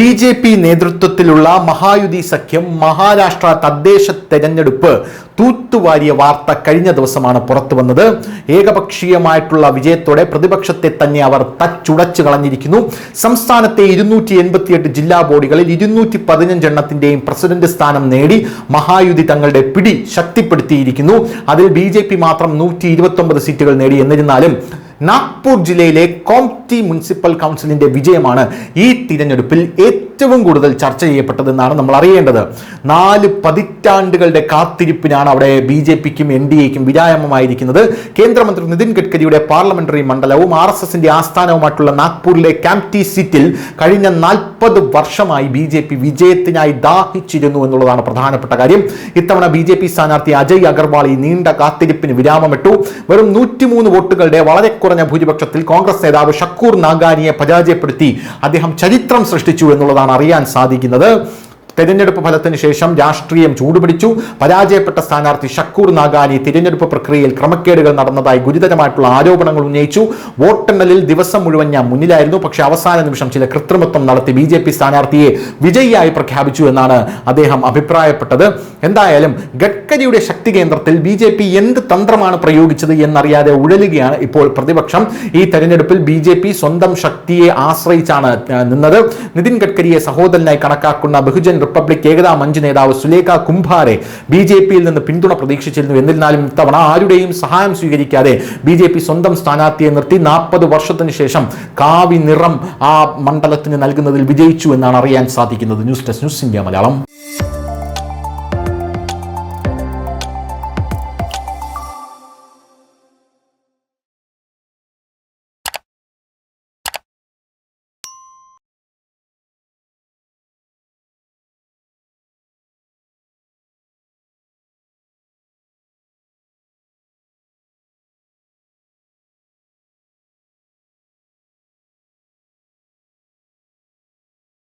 B J P നേതൃത്വത്തിലുള്ള മഹായുതി സഖ്യം മഹാരാഷ്ട്ര തദ്ദേശ തെരഞ്ഞെടുപ്പ് തൂത്തുവാരിയ വാർത്ത കഴിഞ്ഞ ദിവസമാണ് പുറത്തു വന്നത് ഏകപക്ഷീയമായിട്ടുള്ള വിജയത്തോടെ പ്രതിപക്ഷത്തെ തന്നെ അവർ തച്ചുടച്ചു കളഞ്ഞിരിക്കുന്നു. സംസ്ഥാനത്തെ ഇരുന്നൂറ്റി എൺപത്തിയെട്ട് ജില്ലാ ബോർഡുകളിൽ ഇരുന്നൂറ്റി പതിനഞ്ചെണ്ണത്തിന്റെയും പ്രസിഡന്റ് സ്ഥാനം നേടി മഹായുതി തങ്ങളുടെ പിടി ശക്തിപ്പെടുത്തിയിരിക്കുന്നു. അതിൽ ബി മാത്രം നൂറ്റി സീറ്റുകൾ നേടി എന്നിരുന്നാലും നാഗ്പൂർ ജില്ലയിലെ കോംറ്റി മുനിസിപ്പൽ കൗൺസിലിന്റെ വിജയമാണ് ഈ തിരഞ്ഞെടുപ്പിൽ കൂടുതൽ ചർച്ച ചെയ്യപ്പെട്ടതെന്നാണ് നമ്മൾ അറിയേണ്ടത്. നാല് പതിറ്റാണ്ടുകളുടെ കാത്തിരിപ്പിനാണ് അവിടെ ബി ജെ പിക്കും എൻ ഡി എക്കും വിരാമമായിരിക്കുന്നത്. കേന്ദ്രമന്ത്രി നിതിൻ ഗഡ്കരിയുടെ പാർലമെന്ററി മണ്ഡലവും ആർ എസ് എസിന്റെ ആസ്ഥാനവുമായിട്ടുള്ള നാഗ്പൂരിലെ ക്യാംപ്റ്റി സീറ്റിൽ കഴിഞ്ഞ നാൽപ്പത് വർഷമായി ബി ജെ പി വിജയത്തിനായി ദാഹിച്ചിരുന്നു എന്നുള്ളതാണ് പ്രധാനപ്പെട്ട കാര്യം. ഇത്തവണ ബി ജെ പി സ്ഥാനാർത്ഥി അജയ് അഗർവാൾ ഈ നീണ്ട കാത്തിരിപ്പിന് വിരാമമിട്ടു. വെറും നൂറ്റിമൂന്ന് വോട്ടുകളുടെ വളരെ കുറഞ്ഞ ഭൂരിപക്ഷത്തിൽ കോൺഗ്രസ് നേതാവ് ഷക്കൂർ നാഗാനിയെ പരാജയപ്പെടുത്തി അദ്ദേഹം ചരിത്രം സൃഷ്ടിച്ചു എന്നുള്ളതാണ് അറിയാൻ സാധിക്കുന്നത്. തെരഞ്ഞെടുപ്പ് ഫലത്തിന് ശേഷം രാഷ്ട്രീയം ചൂടുപിടിച്ചു. പരാജയപ്പെട്ട സ്ഥാനാർത്ഥി ഷക്കൂർ നാഗാനി തിരഞ്ഞെടുപ്പ് പ്രക്രിയയിൽ ക്രമക്കേടുകൾ നടന്നതായി ഗുരുതരമായിട്ടുള്ള ആരോപണങ്ങൾ ഉന്നയിച്ചു. വോട്ടെണ്ണലിൽ ദിവസം മുഴുവൻ ഞാൻ മുന്നിലായിരുന്നു. പക്ഷേ അവസാന നിമിഷം ചില കൃത്രിമത്വം നടത്തി ബി ജെ പി സ്ഥാനാർത്ഥിയെ വിജയിയായി പ്രഖ്യാപിച്ചു എന്നാണ് അദ്ദേഹം അഭിപ്രായപ്പെട്ടത്. എന്തായാലും ഗഡ്കരിയുടെ ശക്തി കേന്ദ്രത്തിൽ ബി ജെ പി എന്ത് തന്ത്രമാണ് പ്രയോഗിച്ചത് എന്നറിയാതെ ഉഴലുകയാണ് ഇപ്പോൾ പ്രതിപക്ഷം. ഈ തെരഞ്ഞെടുപ്പിൽ ബി ജെ പി സ്വന്തം ശക്തിയെ ആശ്രയിച്ചാണ് നിന്നത്. നിതിൻ ഗഡ്കരിയെ സഹോദരനായി കണക്കാക്കുന്ന ബഹുജൻ റിപ്പബ്ലിക് ഏകതാ മഞ്ച് നേതാവ് സുലേഖ കുംഭാരെ ബി ജെ പിയിൽ നിന്ന് പിന്തുണ പ്രതീക്ഷിച്ചിരുന്നു. എന്നിരുന്നാലും ഇത്തവണ ആരുടെയും സഹായം സ്വീകരിക്കാതെ ബി ജെ പി സ്വന്തം സ്ഥാനാർത്ഥിയെ നിർത്തി നാൽപ്പത് വർഷത്തിന് ശേഷം കാവി നിറം ആ മണ്ഡലത്തിന് നൽകുന്നതിൽ വിജയിച്ചു എന്നാണ് അറിയാൻ സാധിക്കുന്നത്. News desk news India Malayalam.